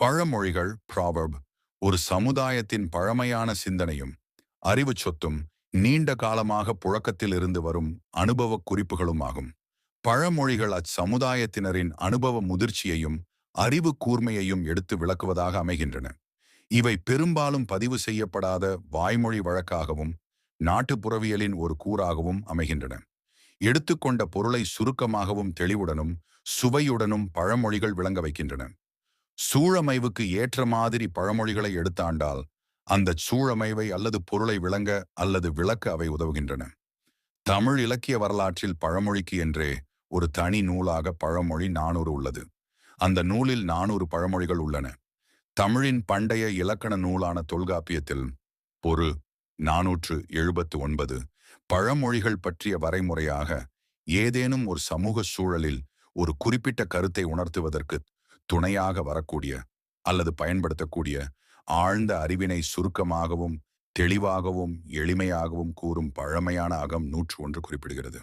பழமொழிகள் ப்ராபர்ப் ஒரு சமுதாயத்தின் பழமையான சிந்தனையும் அறிவுச் சொத்தும் நீண்ட காலமாக புழக்கத்தில் இருந்து வரும் அனுபவ குறிப்புகளுமாகும் பழமொழிகள் அச்சமுதாயத்தினரின் அனுபவ முதிர்ச்சியையும் அறிவு கூர்மையையும் எடுத்து விளக்குவதாக அமைகின்றன. இவை பெரும்பாலும் பதிவு செய்யப்படாத வாய்மொழி வழக்காகவும் நாட்டுப்புறவியலின் ஒரு கூறாகவும் அமைகின்றன. எடுத்துக்கொண்ட பொருளை சுருக்கமாகவும் தெளிவுடனும் சுவையுடனும் பழமொழிகள் விளங்க வைக்கின்றன. சூழமைவுக்கு ஏற்ற மாதிரி பழமொழிகளை எடுத்தாண்டால் அந்த சூழமைவை அல்லது பொருளை விளங்க அல்லது விளக்க அவை உதவுகின்றன. தமிழ் இலக்கிய வரலாற்றில் பழமொழிக்கு என்றே ஒரு தனி நூலாக பழமொழி நானூறு உள்ளது. அந்த நூலில் நானூறு பழமொழிகள் உள்ளன. தமிழின் பண்டைய இலக்கண நூலான தொல்காப்பியத்தில் பொரு நானூற்று எழுபத்து ஒன்பது பழமொழிகள் பற்றிய வரைமுறையாக ஏதேனும் ஒரு சமூக சூழலில் ஒரு குறிப்பிட்ட கருத்தை உணர்த்துவதற்கு துணையாக வரக்கூடிய அல்லது பயன்படுத்தக்கூடிய ஆழ்ந்த அறிவினை சுருக்கமாகவும் தெளிவாகவும் எளிமையாகவும் கூறும் பழமையான அகம் நூற்று ஒன்று குறிப்பிடுகிறது.